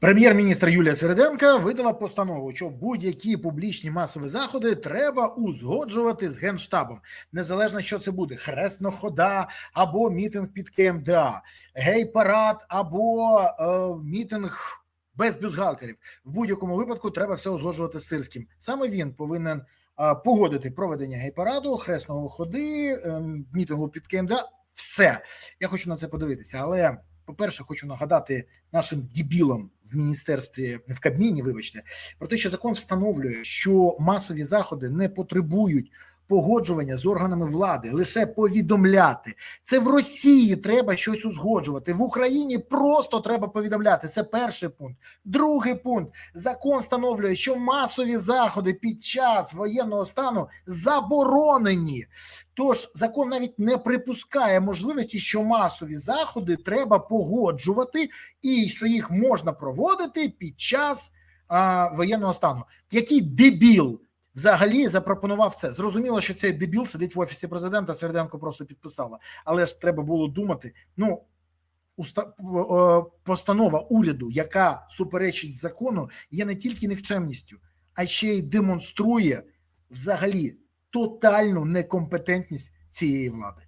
Прем'єр-міністр Юлія Середенка видала постанову, що будь-які публічні масові заходи треба узгоджувати з генштабом, незалежно що це буде: хресна хода або мітинг під КМДА, гей-парад або е, мітинг без бюстгальтерів. В будь-якому випадку треба все узгоджувати з сирським. Саме він повинен е, погодити проведення гей-параду, хресного ходи, е, мітингу під КМДА. Все я хочу на це подивитися, але. По-перше, хочу нагадати нашим дебілам в міністерстві в Кабміні, вибачте, про те, що закон встановлює, що масові заходи не потребують погоджування з органами влади, лише повідомляти. Це в Росії треба щось узгоджувати. В Україні просто треба повідомляти. Це перший пункт. Другий пункт: закон встановлює, що масові заходи під час воєнного стану заборонені. Тож закон навіть не припускає можливості, що масові заходи треба погоджувати, і що їх можна проводити під час а, воєнного стану. Який дебіл взагалі запропонував це? Зрозуміло, що цей дебіл сидить в офісі президента. Серденко просто підписала, але ж треба було думати. Ну уста- е, постанова уряду, яка суперечить закону, є не тільки нікчемністю, а ще й демонструє взагалі тотальну некомпетентність цієї влади.